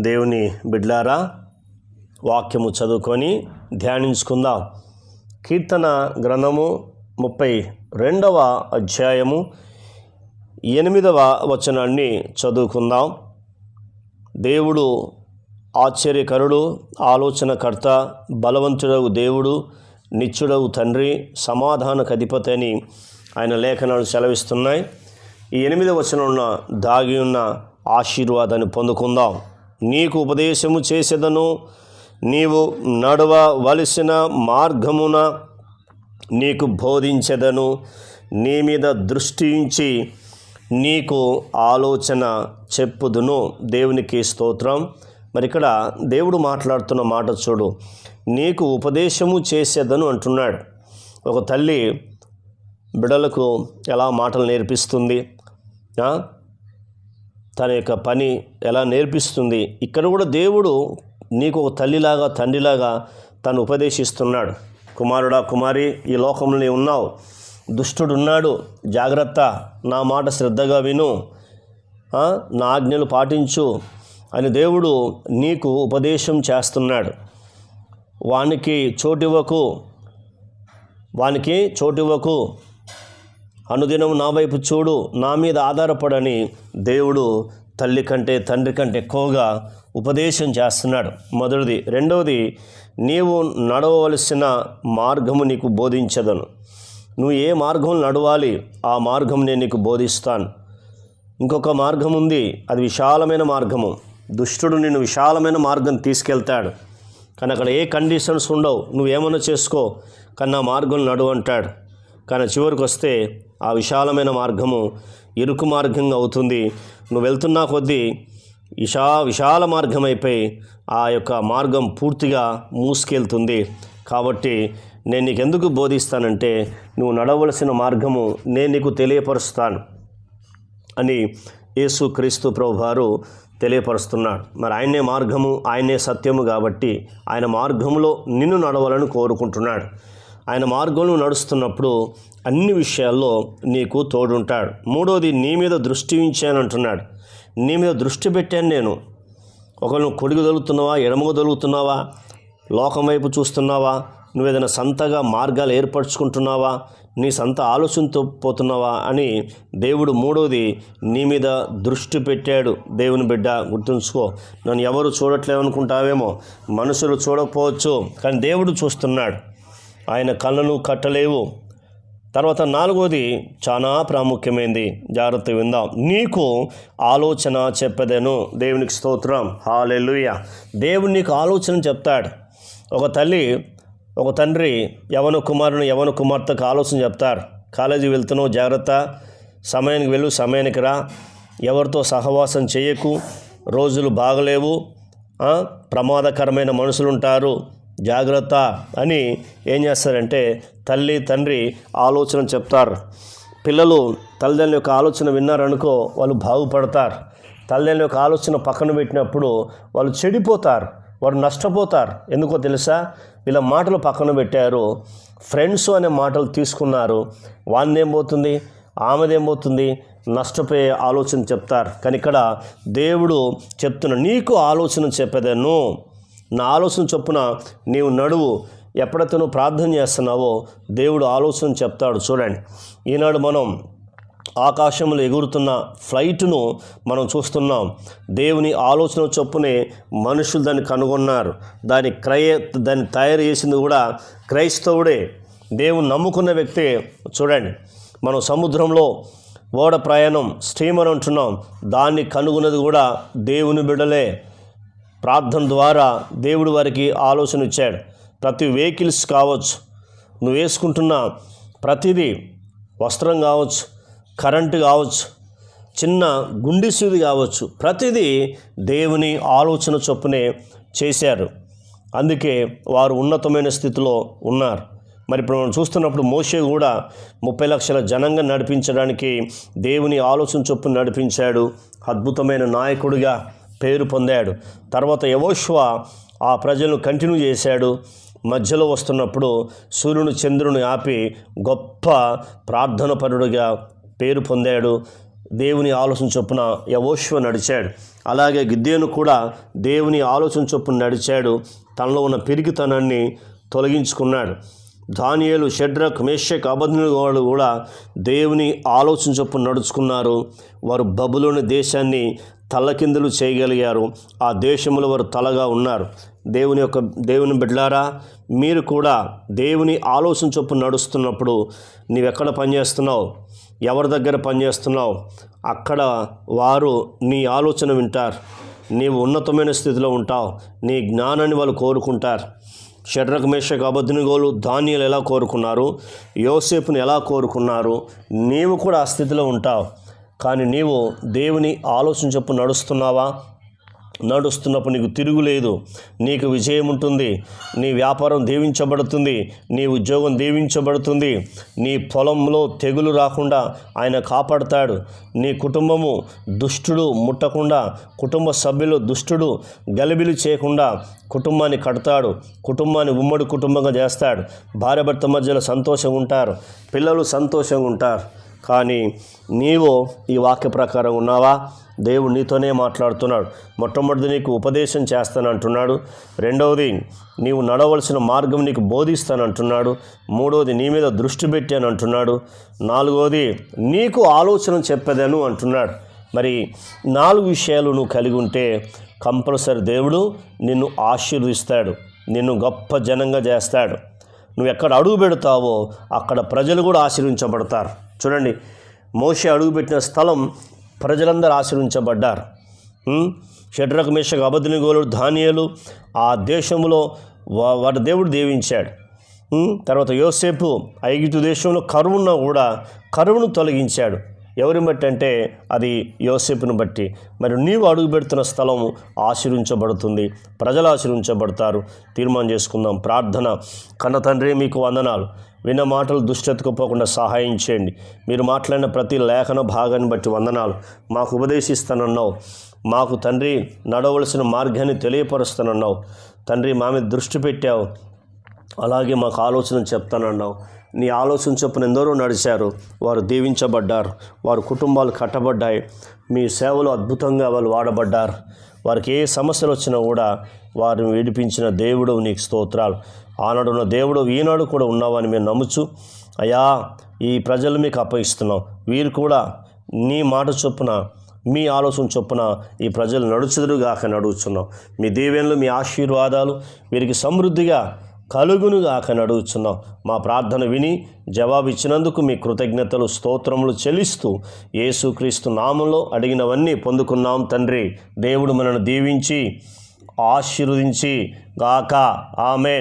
దేవుని బిడ్లారా వాక్యము చదువుకొని ధ్యానించుకుందాం. కీర్తన గ్రంథము ముప్పై రెండవ అధ్యాయము ఎనిమిదవ వచనాన్ని చదువుకుందాం. దేవుడు ఆశ్చర్యకరుడు ఆలోచనకర్త బలవంతుడవు దేవుడు నిత్యుడవు తండ్రి సమాధానకు అధిపతి అని ఆయన లేఖనాలు సెలవిస్తున్నాయి. ఈ ఎనిమిదవ వచనంలో దాగి ఉన్న ఆశీర్వాదాన్ని పొందుకుందాం. నీకు ఉపదేశము చేసేదను. నీవు నడవవలసిన మార్గమున నీకు బోధించదను. నీ మీద దృష్టి ఉంచి నీకు ఆలోచన చెప్పుదును. దేవునికి స్తోత్రం. మరి ఇక్కడ దేవుడు మాట్లాడుతున్న మాట చూడు. నీకు ఉపదేశము చేసేదను అంటున్నాడు. ఒక తల్లి బిడలకు ఎలా మాటలు నేర్పిస్తుంది? తన యొక్క పని ఎలా నేర్పిస్తుంది. ఇక్కడ కూడా దేవుడు నీకు ఒక తల్లిలాగా తండ్రిలాగా తను ఉపదేశిస్తున్నాడు. కుమారుడా కుమారి ఈ లోకంలో నీవు ఉన్నావు. దుష్టుడు ఉన్నాడు. జాగ్రత్త. నా మాట శ్రద్ధగా విను. నా ఆజ్ఞలు పాటించు అని దేవుడు నీకు ఉపదేశం చేస్తున్నాడు. వానికి చోటివ్వకు వానికి చోటివ్వకు అనుదినం నా వైపు చూడు నా మీద ఆధారపడని దేవుడు తల్లి కంటే తండ్రి కంటే ఎక్కువగా ఉపదేశం చేస్తున్నాడు. మొదటిది. రెండవది నీవు నడవవలసిన మార్గము నీకు బోధించదను. నువ్వు ఏ మార్గం నడవాలి ఆ మార్గం నేను నీకు బోధిస్తాను. ఇంకొక మార్గం ఉంది అది విశాలమైన మార్గము. దుష్టుడు నిన్ను విశాలమైన మార్గం తీసుకెళ్తాడు. కానీ అక్కడ ఏ కండిషన్స్ ఉండవు. నువ్వేమన్నా చేసుకో కానీ నా మార్గం నడువు అంటాడు. కానీ చివరికి వస్తే ఆ విశాలమైన మార్గము ఇరుకు మార్గంగా అవుతుంది. నువ్వు వెళ్తున్నా కొద్దీ విశా విశాల మార్గం అయిపోయి ఆ యొక్క మార్గం పూర్తిగా మూసుకెళ్తుంది. కాబట్టి నేను నీకు ఎందుకు బోధిస్తానంటే నువ్వు నడవలసిన మార్గము నేను నీకు తెలియపరుస్తాను అని యేసు క్రీస్తు ప్రభువారు తెలియపరుస్తున్నాడు. మరి ఆయనే మార్గము ఆయనే సత్యము కాబట్టి ఆయన మార్గంలో నిన్ను నడవాలని కోరుకుంటున్నాడు. ఆయన మార్గంలో నడుస్తున్నప్పుడు అన్ని విషయాల్లో నీకు తోడుంటాడు. మూడోది నీ మీద దృష్టి ఉంచానంటున్నాడు నీ మీద దృష్టి పెట్టాను నేను. ఒకరు నువ్వు కొడుకు ఎడమగదలుగుతున్నావా లోకం వైపు చూస్తున్నావా? నువ్వు ఏదైనా సంతగా మార్గాలు ఏర్పరచుకుంటున్నావా? నీ సంత ఆలోచనతో పోతున్నావా? అని దేవుడు మూడవది నీ మీద దృష్టి పెట్టాడు. దేవుని బిడ్డ గుర్తుంచుకో నన్ను ఎవరు చూడట్లేవు అనుకుంటావేమో మనుషులు చూడకపోవచ్చు కానీ దేవుడు చూస్తున్నాడు. ఆయన కళ్ళను కట్టలేవు. తర్వాత నాలుగోది చాలా ప్రాముఖ్యమైనది జాగ్రత్త విందాం. నీకు ఆలోచన చెప్పదేను. దేవునికి స్తోత్రం. హాలెలుయ. దేవుడు నీకు ఆలోచన చెప్తాడు. ఒక తల్లి ఒక తండ్రి యవన కుమారుని యవన కుమార్తెకు ఆలోచన చెప్తారు. కాలేజీ వెళ్తున్నావు జాగ్రత్త. సమయానికి వెళ్ళు సమయానికి రా. ఎవరితో సహవాసం చేయకు. రోజులు బాగలేవు. ప్రమాదకరమైన మనుషులు ఉంటారు జాగ్రత్త అని ఏం చేస్తారంటే తల్లి తండ్రి ఆలోచన చెప్తారు. పిల్లలు తల్లిదండ్రుల యొక్క ఆలోచన విన్నారనుకో వాళ్ళు బాగుపడతారు. తల్లిదండ్రుల యొక్క ఆలోచన పక్కన పెట్టినప్పుడు వాళ్ళు చెడిపోతారు వారు నష్టపోతారు. ఎందుకో తెలుసా? వీళ్ళ మాటలు పక్కన పెట్టారు. ఫ్రెండ్స్ అనే మాటలు తీసుకున్నారు. వాళ్ళదేం పోతుంది? ఆమెదేం పోతుంది? నష్టపోయే ఆలోచన చెప్తారు. కానీ ఇక్కడ దేవుడు చెప్తున్న నీకు ఆలోచన చెప్పేదను. నా ఆలోచన చొప్పున నీవు నడువు. ఎప్పుడైతే నువ్వు ప్రార్థన చేస్తున్నావో దేవుడు ఆలోచన చెప్తాడు. చూడండి. ఈనాడు మనం ఆకాశంలో ఎగురుతున్న ఫ్లైట్ను మనం చూస్తున్నాం. దేవుని ఆలోచన చొప్పునే మనుషులు దాన్ని కనుగొన్నారు. దాని క్రయ దాన్ని తయారు చేసింది కూడా క్రైస్తవుడే. దేవుని నమ్ముకున్న వ్యక్తే. చూడండి. మనం సముద్రంలో ఓడ ప్రయాణం స్టీమర్ అంటున్నాం. దాన్ని కనుగొన్నది కూడా దేవుని బిడలే. ప్రార్థన ద్వారా దేవుడు వారికి ఆలోచన ఇచ్చాడు. ప్రతి వెహికల్స్ కావచ్చు నువ్వు వేసుకుంటున్న ప్రతిదీ వస్త్రం కావచ్చు కరెంటు కావచ్చు చిన్న గుండిసూది కావచ్చు ప్రతిదీ దేవుని ఆలోచన చొప్పునే చేశారు. అందుకే వారు ఉన్నతమైన స్థితిలో ఉన్నారు. మరి ఇప్పుడు మనం చూస్తున్నప్పుడు మోషే కూడా ముప్పై లక్షల జనంగా నడిపించడానికి దేవుని ఆలోచన చొప్పున నడిపించాడు. అద్భుతమైన నాయకుడిగా పేరు పొందాడు. తర్వాత యవోష్వ ఆ ప్రజలను కంటిన్యూ చేశాడు. మధ్యలో వస్తున్నప్పుడు సూర్యుని చంద్రుని ఆపి గొప్ప ప్రార్థన పరుడుగా పేరు పొందాడు. దేవుని ఆలోచన చొప్పున యవోష్వ నడిచాడు. అలాగే గిద్దేను కూడా దేవుని ఆలోచన చొప్పున నడిచాడు. తనలో ఉన్న పిరికితనాన్ని తొలగించుకున్నాడు. దానియేలు షడ్రక్ మేషక్ అబద్ధులు వాళ్ళు కూడా దేవుని ఆలోచన చొప్పున నడుచుకున్నారు. వారు బబులోని దేశాన్ని తల్లకిందులు చేయగలిగారు. ఆ దేశంలో వారు తలగా ఉన్నారు. దేవుని యొక్క దేవుని బిడ్డలారా మీరు కూడా దేవుని ఆలోచన చొప్పున నడుస్తున్నప్పుడు నీవెక్కడ పనిచేస్తున్నావు? ఎవరి దగ్గర పనిచేస్తున్నావు? అక్కడ వారు నీ ఆలోచన వింటారు. నీవు ఉన్నతమైన స్థితిలో ఉంటావు. నీ జ్ఞానాన్ని వాళ్ళు కోరుకుంటారు. షడ్రక్ మేషక్ అబద్ధునిగోలు ధాన్యాలు ఎలా కోరుకున్నారు? యోసేపుని ఎలా కోరుకున్నారు? నీవు కూడా ఆ స్థితిలో ఉంటావు. కానీ నీవు దేవుని ఆలోచన చెప్పు నడుస్తున్నావా? నడుస్తున్నప్పుడు నీకు తిరుగులేదు నీకు విజయం ఉంటుంది. నీ వ్యాపారం దీవించబడుతుంది. నీ ఉద్యోగం దీవించబడుతుంది. నీ పొలంలో తెగులు రాకుండా ఆయన కాపాడతాడు. నీ కుటుంబము దుష్టుడు ముట్టకుండా కుటుంబ సభ్యులు దుష్టుడు గలిబిలు చేయకుండా కుటుంబాన్ని కడతాడు. కుటుంబాన్ని ఉమ్మడి కుటుంబంగా చేస్తాడు. భార్య భర్త మధ్యలో సంతోషంగా ఉంటారు. పిల్లలు సంతోషంగా ఉంటారు. కానీ నీవు ఈ వాక్య ప్రకారం ఉన్నావా? దేవుడు నీతోనే మాట్లాడుతున్నాడు. మొట్టమొదటి నీకు ఉపదేశం చేస్తానంటున్నాడు. రెండవది నీవు నడవలసిన మార్గం నీకు బోధిస్తానంటున్నాడు. మూడవది నీ మీద దృష్టి పెట్టాను అంటున్నాడు నాలుగవది నీకు ఆలోచన చెప్పదను అంటున్నాడు. మరి నాలుగు విషయాలు నువ్వు కలిగి ఉంటే కంపల్సరీ దేవుడు నిన్ను ఆశీర్వదిస్తాడు. నిన్ను గొప్ప జనంగా చేస్తాడు. నువ్వు ఎక్కడ అడుగు పెడతావో అక్కడ ప్రజలు కూడా ఆశీర్వించబడతారు. చూడండి మోషే అడుగుపెట్టిన స్థలం ప్రజలందరూ ఆశీర్వించబడ్డారు. షడ్రక షడ్రక్ మేషకు అబద్ధనిగోలు ధాన్యాలు ఆ దేశంలో వా- వాటి దేవుడు దేవించాడు. తర్వాత యోసేపు ఐగితు దేశంలో కరువున్న కూడా కరువును తొలగించాడు. ఎవరిని బట్టి అంటే అది యోసేపును బట్టి. మరి నీవు అడుగుపెడుతున్న స్థలం ఆశీర్వించబడుతుంది. ప్రజలు ఆశీర్వించబడతారు. తీర్మానం చేసుకుందాం. ప్రార్థన. కన్న తండ్రి మీకు వందనాలు. విన్న మాటలు దుష్టెత్తుకుపోకుండా సహాయం చేయండి. మీరు మాట్లాడిన ప్రతి లేఖన భాగాన్ని బట్టి వందనాలు. మాకు ఉపదేశిస్తానన్నావు. మాకు తండ్రి నడవలసిన మార్గాన్ని తెలియపరుస్తానన్నావు. తండ్రి మా మీద దృష్టి పెట్టావు. అలాగే మాకు ఆలోచన చెప్తానన్నావు. నీ ఆలోచన చొప్పున ఎందరో నడిచారు. వారు దీవించబడ్డారు. వారి కుటుంబాలు కట్టబడ్డాయి. మీ సేవలు అద్భుతంగా వాళ్ళు వాడబడ్డారు. వారికి ఏ సమస్యలు వచ్చినా కూడా వారిని విడిపించిన దేవుడు నీకు స్తోత్రాలు. ఆనాడు ఉన్న దేవుడు ఈనాడు కూడా ఉన్నావని మేము నమ్ముచు అయ్యా ఈ ప్రజలు మీకు అప్పగిస్తున్నాం. వీరు కూడా నీ మాట చొప్పున మీ ఆలోచన చొప్పున ఈ ప్రజలు నడుచుదురుగాక నడుచున్నాం. మీ దీవెనలు మీ ఆశీర్వాదాలు వీరికి సమృద్ధిగా కలుగునుగాక నడుచున్నాం మా ప్రార్థన విని జవాబు ఇచ్చినందుకు మీ కృతజ్ఞతలు స్తోత్రములు చెల్లిస్తూ యేసుక్రీస్తు నామంలో అడిగినవన్నీ పొందుకున్నాం తండ్రి. దేవుడు మనను దీవించి ఆశీర్వదించి గాక. ఆమెన్.